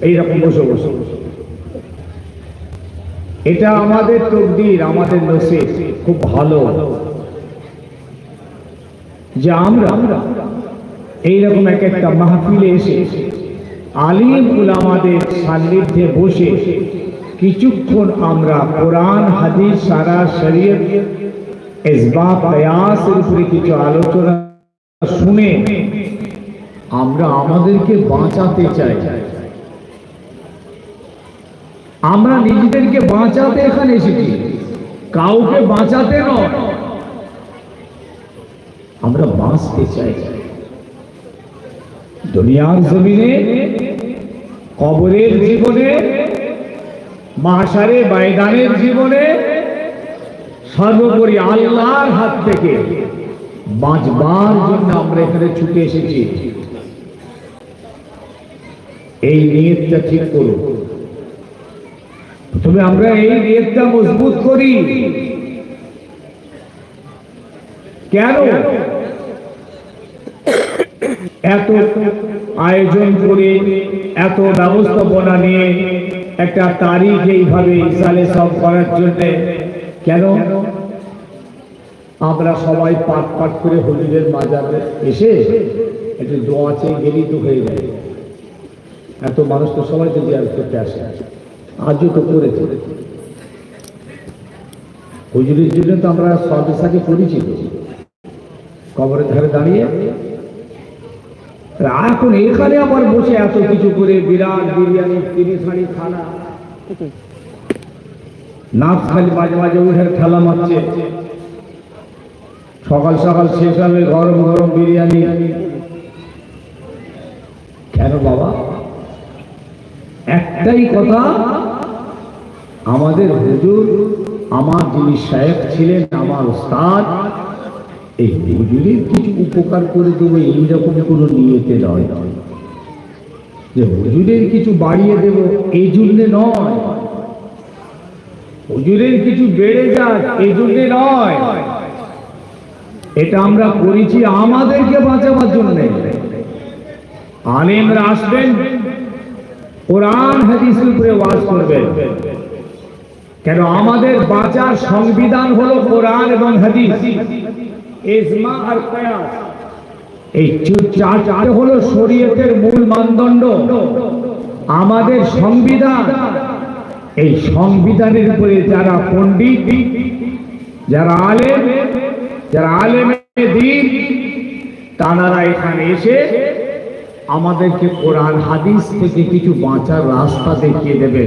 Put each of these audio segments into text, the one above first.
এইরকম বসে বসে। এটা আমাদের তকদির, আমাদের নসিব, খুব ভালো। যে আমরা এইরকম এক একটা মাহফিলে এসে আলিম উলামাদের সান্নিধ্যে বসে কিছুক্ষণ আমরা কোরআন, হাদিস, সারা শরীয়ত ইসবা কয়াসের উপরে কিছু আলোচনা শুনে আমরা আমাদেরকে বাঁচাতে চাই। আমরা নিজেদেরকে বাঁচাতে এখানে এসেছি। কাউকে বাঁচাতে নয়। আমরা বাঁচতে চাই। দুনিয়ার জমিনে, কবরের জীবনে মাসারে বাইদানের জীবনে, সর্বোপরি আল্লাহর হাত থেকে বাঁচবার জন্য আমরা এখানে ছুটে এসেছি। এই নিয়তটা ঠিক করুন। তবে আমরা এই নিয়তটা মজবুত করি। কেন? এত আয়োজন করে, এত ব্যবস্থাপনা নিয়ে একটা তারিখ এইভাবে ইসালে সব করার জন্য। কেন? আমরা সবাই পাট পাট করে হলিদের মাজারে এসে একটু দোয়া চেয়ে গেলেই তো হয়ে যায়। এত মানুষ তো সবাই তো জিয়ারত করতে আসে। আজও তো করেছে। হুজুরের জন্য তো আমরা সর্বেসাকে পরিচিত। কবরের ধারে দাঁড়িয়ে এখন এখানে আবার বসে এত কিছু করে বিরাট বিরিয়ানি তিরিশ হাঁড়ি খানা। নাচ খালি মাঝে মাঝে উঠে খেলা মারছে। সকাল সকাল শেষ হবে গরম গরম বিরিয়ানি। কেন বাবা? একটাই কথা আমাদের হুজুর, আমার যিনি সাহেব ছিলেন, আমার ওস্তাদ এই হুজুরের কিছু উপকার করে দেবো, এইরকম কোনো নিয়েতে নয়। যে হুজুরের কিছু বাড়িয়ে দেব এই জন্যে নয়। হুজুরের কিছু বেড়ে যাক এই জন্যে নয়। এটা আমরা করেছি আমাদেরকে বাঁচাবার জন্য। আলেমরা আসবেন, কোরআন, হাদিসের উপরে ওয়াজ করবেন। কেন আমাদের বাঁচার সংবিধান হলো কোরআন এবং হাদিস। ইজমা আর কয়াস এই চার হলো শরীয়তের মূল মানদণ্ড। আমাদের সংবিধান। এই সংবিধানের উপরে যারা পণ্ডিত, যারা আলেম যারা আলেম দিন, তারা এখানে এসে আমাদেরকে কোরআন, হাদিস থেকে কিছু বাঁচার রাস্তা দেখিয়ে দেবে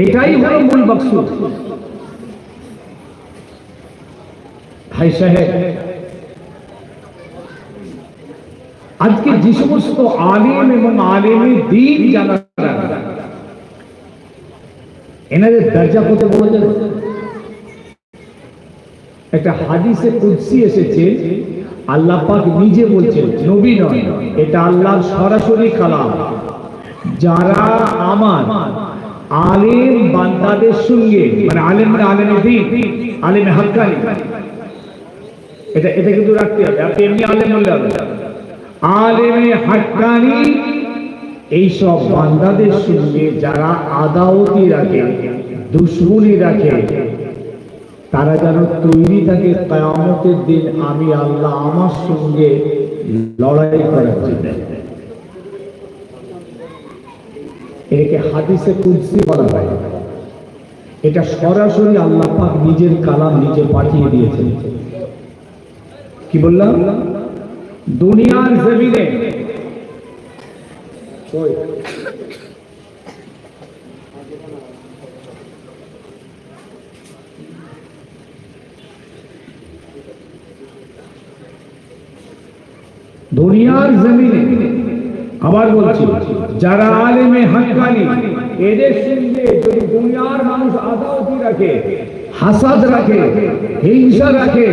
এটাই হলো মূল বক্সুদ ভাই সাহেব, আজকে যে সমস্ত আলিম এবং আলিমের দিন জানা এনাদের দরজা কত বড় জানো একটা হাদিসে কুদসি এসেছে, আল্লাহ পাক নিজে বলছেন, নবী নয়, এটা আল্লাহর সরাসরি কালাম। যারা আমার আলেম বান্দাদের সঙ্গে মানে আলেমরা আলেমে দিন আলেমে হাক্কানি। এটা এটা কিন্তু রাখতে হবে। আপনি এমনি আলেম বললে হবে। আলেমে হাক্কানি, এইসব বান্দাদের সঙ্গে যারা আদাওতি রাখে, দুশ্মনী রাখে, তারা যেন তৈরি থাকে, কায়ামতের দিন আমি আল্লাহ আমার সঙ্গে লড়াই করার জন্য। একে হাদিসে কুলসি বলা হয়। এটা সরাসরি আল্লাহ পাক নিজের কালাম নিজে পাঠিয়ে দিয়েছেন। কি বললাম? দুনিয়ার জমিনে দুনিয়ার জমিনে আবার বলছি, যারা আলেমে হাক্কানি, এদের সঙ্গে যদি দুনিয়ার মানুষ আদাওতি রাখে, হাসাদ রাখে, হিংসা রাখে,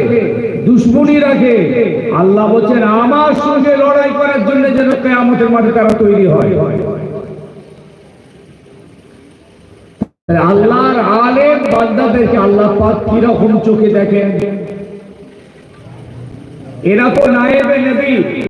দুশ্মনী রাখে, আল্লাহ বলছেন, আমার সঙ্গে লড়াই করার জন্য যেন কেয়ামতের মাঠে তারা তৈরি হয়। আল্লাহর আলেম বান্দাদেরকে আল্লাহ পাক কীরকম চোখে দেখেন? এরা তো নায়েবে নবী।